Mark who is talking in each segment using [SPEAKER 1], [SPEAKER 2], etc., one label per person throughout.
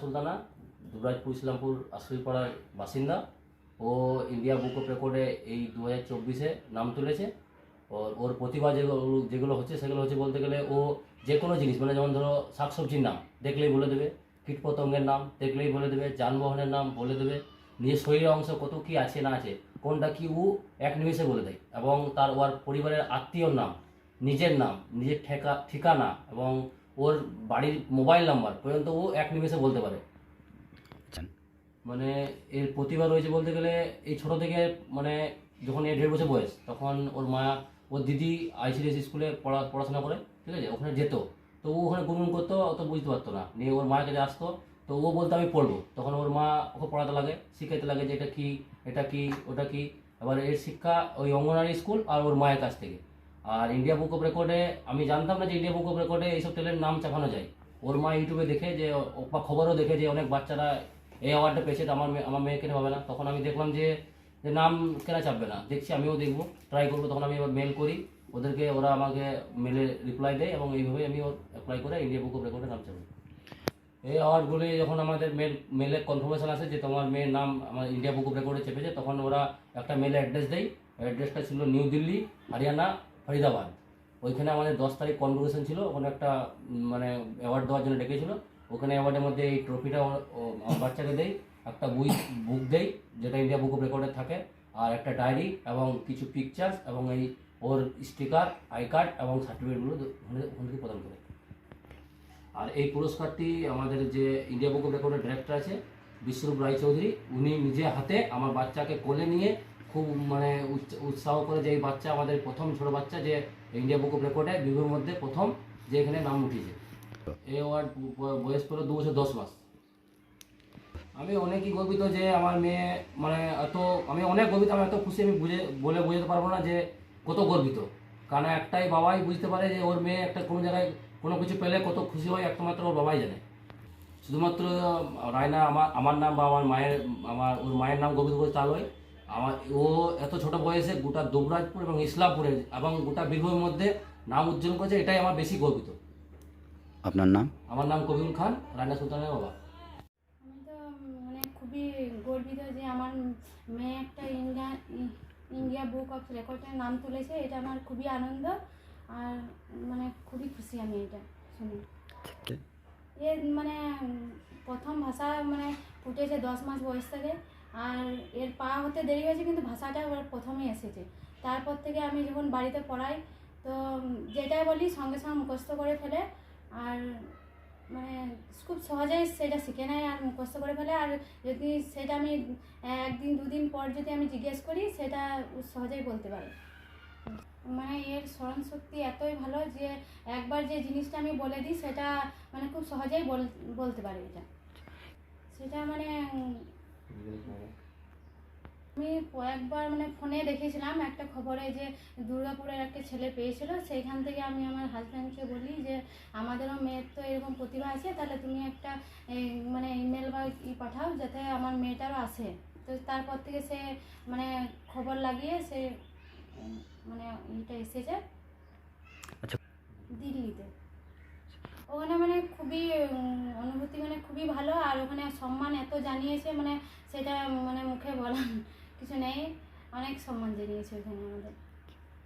[SPEAKER 1] সুলতানা, দুবরাজপুর, ইসলামপুর আশ্রয়পাড়ার বাসিন্দা। ও India book of রেকর্ডে এই দু হাজার চব্বিশে নাম তুলেছে। ওর ওর প্রতিভা যেগুলো যেগুলো হচ্ছে সেগুলো হচ্ছে বলতে গেলে ও যে কোনো জিনিস মানে যেমন ধরো শাকসবজির নাম, দেখলেই বলে দেবে। কীটপতঙ্গের নাম, দেখলেই বলে দেবে। যানবাহনের নাম বলে দেবে। নিজের শরীরের অংশ কত কি আছে, না আছে, কোনটা কি ও এক নিমেষে বলে দেয়। এবং তার, ওর পরিবারের আত্মীয়র নাম, নিজের নাম, নিজের ঠেকা, ঠিকানা এবং ওর বাড়ির মোবাইল নাম্বার পর্যন্ত ও এক নিমেষে বলতে পারে।
[SPEAKER 2] আচ্ছা।
[SPEAKER 1] মানে এর প্রতিভা রয়েছে বলতে গেলে এই ছোট থেকে মানে যখন এর দেড় বছর বয়স তখন ওর মা ওর দিদি আইসিডিএস স্কুলে পড়া পড়াশোনা করে ঠিক আছে? ওখানে যেত। তো ও ওখানে গুনগুন করতো অত বুঝতে পারতো না। নিয়ে ওর মায়ের কাছে আসতো। তো ও বলতো আমি পড়ব। তখন ওর মা ওকে পড়াতে লাগে শিখাইতে লাগে যে এটা কী এটা কী ওটা কী। এবার এর শিক্ষা ওই অঙ্গনারী স্কুল আর ওর মায়ের কাছ থেকে। আর ইন্ডিয়া বুক অফ রেকর্ডে আমি জানতাম না যে ইন্ডিয়া বুক অফ রেকর্ডে এইসব টেলের নাম চাপানো যায়। ওর মা ইউটিউবে দেখে যে বা খবরও দেখে যে অনেক বাচ্চারা এই অ্যাওয়ার্ডটা পেয়েছে, তো আমার আমার মেয়ে কেন হবে না। তখন আমি দেখলাম যে যে নাম কেনা চাপবে না। দেখছি, আমিও দেখব ট্রাই করব। তখন আমি এবার মেল করি। ওদেরকে, ওরা আমাকে মেলে রিপ্লাই দেয় এবং এইভাবে আমি ওর অ্যাপ্লাই করে ইন্ডিয়া বুক অফ রেকর্ডে নাম চাপি এই অ্যাওয়ার্ডগুলি যখন আমাদের মেল মেলে কনফার্মেশন আসে যে তোমার মেয়ের নাম আমার ইন্ডিয়া বুক অফ রেকর্ডে চেপেছে, তখন ওরা একটা মেলে অ্যাড্রেস দেয়। অ্যাড্রেসটা ছিল নিউ দিল্লি হরিয়ানা ফরিদাবাদ। ওইখানে আমাদের দশ তারিখ কনভোকেশন ছিল ওখানে একটা মানে অ্যাওয়ার্ড দেওয়ার জন্য ডেকেছিল। ওখানে অ্যাওয়ার্ডের মধ্যে এই ট্রফিটা বাচ্চাকে দেয় একটা বই বুক দেয় যেটা ইন্ডিয়া বুক অফ রেকর্ডে থাকে, আর একটা ডায়েরি এবং কিছু পিকচার্স এবং এই ওর স্টিকার আই কার্ড এবং সার্টিফিকেটগুলো ওখান থেকে প্রদান করে। আর এই পুরস্কারটি আমাদের যে ইন্ডিয়া বুক অফ রেকর্ডের ডিরেক্টর আছে, বিশ্বরূপ রায়চৌধুরী, উনি নিজে হাতে আমার বাচ্চাকে কোলে নিয়ে খুব মানে উৎস- উৎসাহ করে যে এই বাচ্চা আমাদের প্রথম ছোট বাচ্চা যে ইন্ডিয়া বুক অফ রেকর্ডে বিহুর মধ্যে প্রথম যে এখানে নাম উঠিয়েছে এই অ্যাওয়ার্ড বয়স পড়ল দু বছর দশ মাস। আমি অনেকই গর্বিত যে আমার মেয়ে মানে এত, আমি অনেক গর্বিত, আমি এত খুশি আমি বুঝে, বলে বোঝাতে পারব না যে কত গর্বিত। কারণ একটাই বাবাই বুঝতে পারে যে ওর মেয়ে একটা কোনো জায়গায় কোনো কিছু পেলে কত খুশি হয়, একমাত্র ওর বাবাই জানে। শুধুমাত্র রায়না, আমার আমার নাম বা আমার মায়ের, আমার, ওর মায়ের নাম গর্বিত করে তা নয় আমার ও এত ছোট বয়সে গোটা দুবরাজপুর এবং ইসলামপুরে এবং গোটা বীরভূমের মধ্যে নাম উজ্জ্বল করেছে এটাই আমার বেশি গর্বিত।
[SPEAKER 2] আপনার নাম?
[SPEAKER 1] আমার নাম কবিউল খান রায়না সুলতানের বাবা।
[SPEAKER 3] আমি তো মানে খুবই গর্বিত যে আমার মেয়ে একটা ইন্ডিয়া ইন্ডিয়া বুক অফ রেকর্ডের নাম তুলেছে এটা আমার খুবই আনন্দ আর মানে খুবই খুশি আমি এটা শুনে। এ মানে প্রথম ভাষা মানে ফুটেছে দশ মাস বয়স থেকে। আর এর পা হতে দেরি হয়েছে, কিন্তু ভাষাটা ওর প্রথমেই এসেছে। তারপর থেকে আমি যখন বাড়িতে পড়াই, তো যেটাই বলি সঙ্গে সঙ্গে মুখস্থ করে ফেলে, আর মানে খুব সহজেই সেটা শিখে নেয় আর মুখস্থ করে ফেলে। আর যদি সেটা আমি একদিন, দুদিন পর যদি আমি জিজ্ঞেস করি, সেটা সহজেই বলতে পারে। মানে এর স্মরণ শক্তি এতই ভালো যে একবার যে জিনিসটা আমি বলে দিই, সেটা মানে খুব সহজেই বল, বলতে পারে এটা। সেটা মানে আমি কয়েকবার মানে ফোনে দেখেছিলাম একটা খবরে যে দুর্গাপুরের একটা ছেলে পেয়েছিল সেইখান থেকে আমি আমার হাজব্যান্ডকে বলি যে আমাদেরও মেয়ের তো এরকম প্রতিভা আছে তাহলে তুমি একটা এই, মানে ইমেল বা ই পাঠাও যাতে আমার মেয়েটারও আসে তো তারপর থেকে সে মানে খবর লাগিয়ে সে মানে ইটা এসেছে
[SPEAKER 2] আচ্ছা।
[SPEAKER 3] দিল্লিতে ওখানে মানে খুবই অনুভূতি মানে খুবই ভালো আর ওখানে সম্মান এত জানিয়েছে মানে সেটা মানে মুখে বলার কিছু নেই। অনেক সম্মান জানিয়েছে ওখানে আমাদের।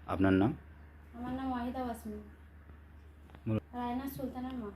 [SPEAKER 2] আপনার নাম?
[SPEAKER 3] আমার নাম ওয়াহিদা ওয়াসমি। রায়না সুলতানের মা।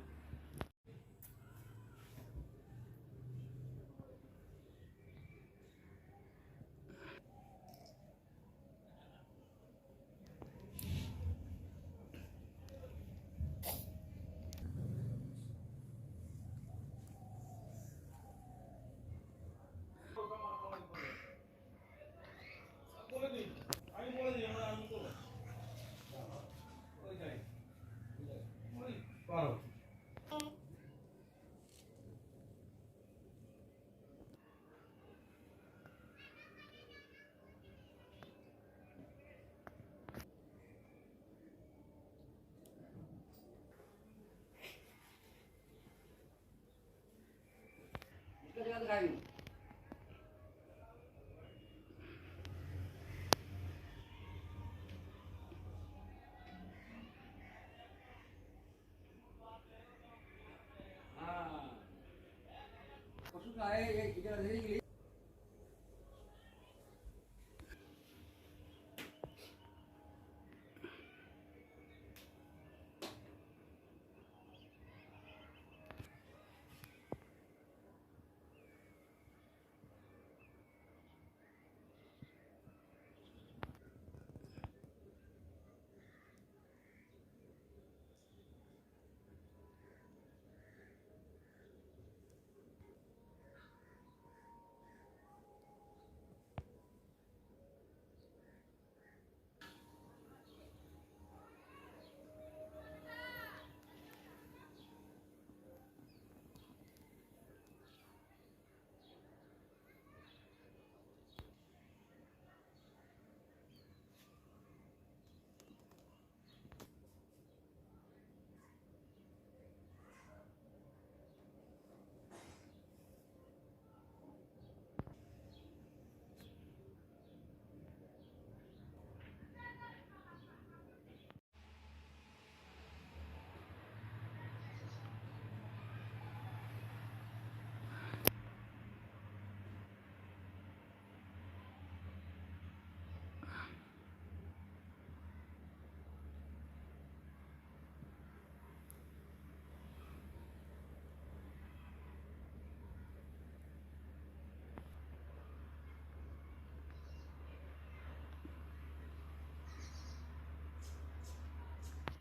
[SPEAKER 4] बताइए हाँ। पशु का है ये किचन के